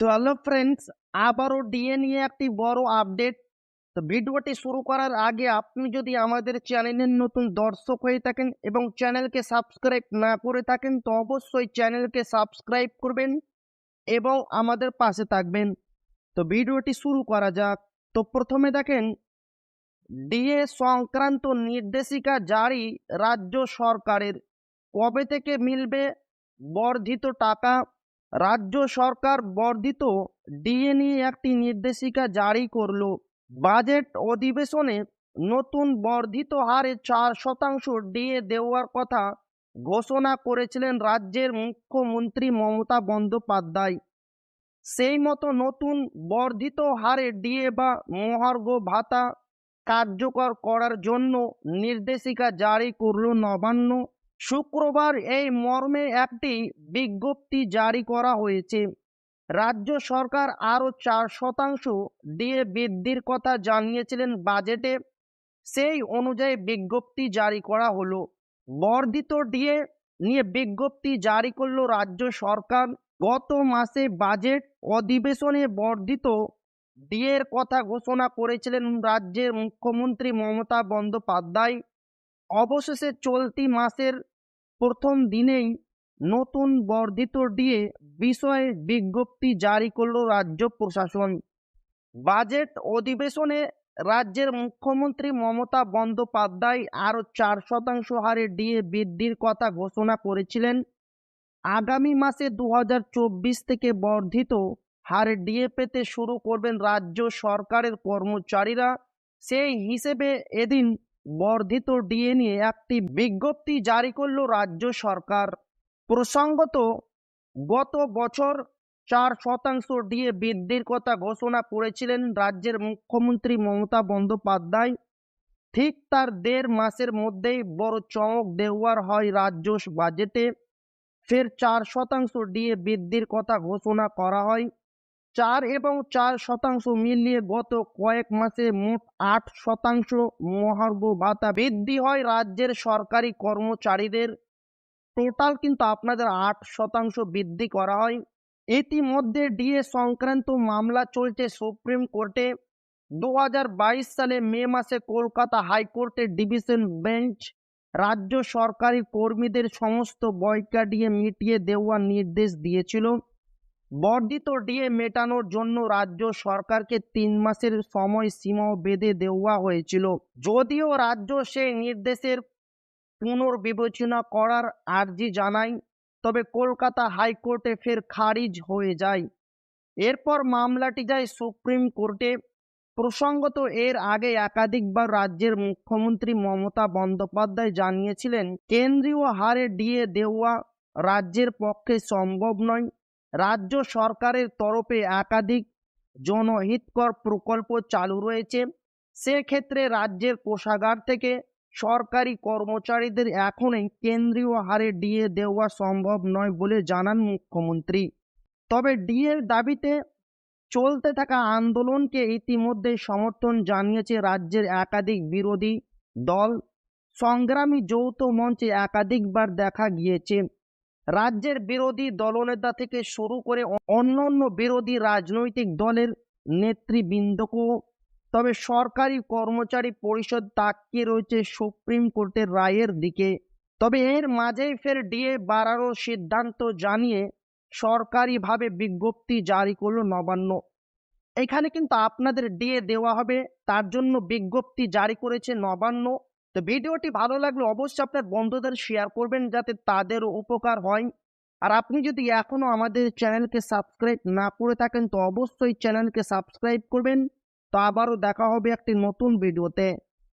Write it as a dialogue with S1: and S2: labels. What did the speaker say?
S1: তো hello friends আবারও DA নিয়ে একটি বড় আপডেট তো ভিডিওটি শুরু করার আগে আপনি যদি আমাদের চ্যানেলের নতুন দর্শক হয়ে থাকেন এবং চ্যানেলকে সাবস্ক্রাইব না করে থাকেন, তো অবশ্যই চ্যানেলকে সাবস্ক্রাইব করবেন এবং আমাদের পাশে থাকবেন। তো ভিডিওটি শুরু করা যাক। তো প্রথমে দেখেন ডিএ সংক্রান্ত নির্দেশিকা জারি রাজ্য সরকারের। কবে থেকে মিলবে বর্ধিত টাকা? রাজ্য সরকার বর্ধিত ডিএ নিয়ে একটি নির্দেশিকা জারি করল। বাজেট অধিবেশনে নতুন বর্ধিত হারে চার শতাংশ ডিএ দেওয়ার কথা ঘোষণা করেছিলেন রাজ্যের মুখ্যমন্ত্রী মমতা বন্দ্যোপাধ্যায়। সেই মতো নতুন বর্ধিত হারে ডিএ বা মহার্ঘ ভাতা কার্যকর করার জন্য নির্দেশিকা জারি করল নবান্ন শুক্রবার এই মর্মে একটি বিজ্ঞপ্তি জারি করা হয়েছে। রাজ্য সরকার আরও চার শতাংশ দিয়ে বৃদ্ধির কথা জানিয়েছিলেন বাজেটে। সেই অনুযায়ী বিজ্ঞপ্তি জারি করা হলো। বর্ধিত ডিএ নিয়ে বিজ্ঞপ্তি জারি করল রাজ্য সরকার। গত মাসে বাজেট অধিবেশনে বর্ধিত ডিএর কথা ঘোষণা করেছিলেন রাজ্যের মুখ্যমন্ত্রী মমতা বন্দ্যোপাধ্যায়। অবশেষে চলতি মাসের প্রথম দিনেই নতুন বর্ধিত ডিএ বিষয়ে বিজ্ঞপ্তি জারি করল রাজ্য প্রশাসন। বাজেট অধিবেশনে রাজ্যের মুখ্যমন্ত্রী মমতা বন্দ্যোপাধ্যায় আরও চার শতাংশ হারে ডিএ বৃদ্ধির কথা ঘোষণা করেছিলেন। আগামী মাসে দু হাজার চব্বিশ থেকে বর্ধিত হারে ডিএ পেতে শুরু করবেন রাজ্য সরকারের কর্মচারীরা। সেই হিসেবে এদিন বর্ধিত ডিএ নিয়ে একটি বিজ্ঞপ্তি জারি করল রাজ্য সরকার। প্রসঙ্গত, গত বছর চার শতাংশ ডিএ বৃদ্ধির কথা ঘোষণা করেছিলেন রাজ্যের মুখ্যমন্ত্রী মমতা বন্দ্যোপাধ্যায়। ঠিক তার দেড় মাসের মধ্যেই বড় চমক দেওয়ার হয় রাজ্য বাজেটে। ফের চার শতাংশ ডিএ বৃদ্ধির কথা ঘোষণা করা হয়। চার এবং চার শতাংশ মিলিয়ে গত কয়েক মাসে মোট আট শতাংশ মহার্ঘ ভাতা বৃদ্ধি হয় রাজ্যের সরকারি কর্মচারীদের। টোটাল কিন্তু আপনাদের আট শতাংশ বৃদ্ধি করা হয়। ইতিমধ্যে ডিএ সংক্রান্ত মামলা চলছে সুপ্রিম কোর্টে। দু হাজার বাইশ সালে মে মাসে কলকাতা হাইকোর্টের ডিভিশন বেঞ্চ রাজ্য সরকারি কর্মীদের সমস্ত বয়কা ডিএ মিটিয়ে দেওয়ার নির্দেশ দিয়েছিল। বর্ধিত ডিএ মেটানোর জন্য রাজ্য সরকারকে তিন মাসের সময় সীমাও বেঁধে দেওয়া হয়েছিল। যদিও রাজ্য সেই নির্দেশের পুনর্বিবেচনা করার আর্জি জানায়, তবে কলকাতা হাইকোর্টে ফের খারিজ হয়ে যায়। এরপর মামলাটি যায় সুপ্রিম কোর্টে। প্রসঙ্গত, এর আগে একাধিকবার রাজ্যের মুখ্যমন্ত্রী মমতা বন্দ্যোপাধ্যায় জানিয়েছিলেন, কেন্দ্রীয় হারে ডিএ দেওয়া রাজ্যের পক্ষে সম্ভব নয়। রাজ্য সরকারের তরফে একাধিক জনহিতকর প্রকল্প চালু রয়েছে। সেক্ষেত্রে রাজ্যের কোষাগার থেকে সরকারি কর্মচারীদের এখনই কেন্দ্রীয় হারে ডিএ দেওয়া সম্ভব নয় বলে জানান মুখ্যমন্ত্রী। তবে ডিএর দাবিতে চলতে থাকা আন্দোলনকে ইতিমধ্যে সমর্থন জানিয়েছে রাজ্যের একাধিক বিরোধী দল। সংগ্রামী যৌথ মঞ্চে একাধিকবার দেখা গিয়েছে। রাজ্যের বিরোধী দলনেতা থেকে শুরু করে অন্যান্য বিরোধী রাজনৈতিক দলের নেতৃবৃন্দকেও, তবে সরকারি কর্মচারী পরিষদ তাকিয়ে রয়েছে সুপ্রিম কোর্টের রায়ের দিকে। তবে এর মাঝেই ফের ডিএ বাড়ানোর সিদ্ধান্ত জানিয়ে সরকারিভাবে বিজ্ঞপ্তি জারি করল নবান্ন। এখানে কিন্তু আপনাদের ডিএ দেওয়া হবে, তার জন্য বিজ্ঞপ্তি জারি করেছে নবান্ন। তো ভিডিওটি ভালো লাগলে অবশ্যই আপনার বন্ধুদের শেয়ার করবেন যাতে তাদেরও উপকার হয়। আর আপনি যদি এখনও আমাদের চ্যানেলকে সাবস্ক্রাইব না করে থাকেন, তো অবশ্যই চ্যানেলকে সাবস্ক্রাইব করবেন। তো আবারও দেখা হবে একটি নতুন ভিডিওতে।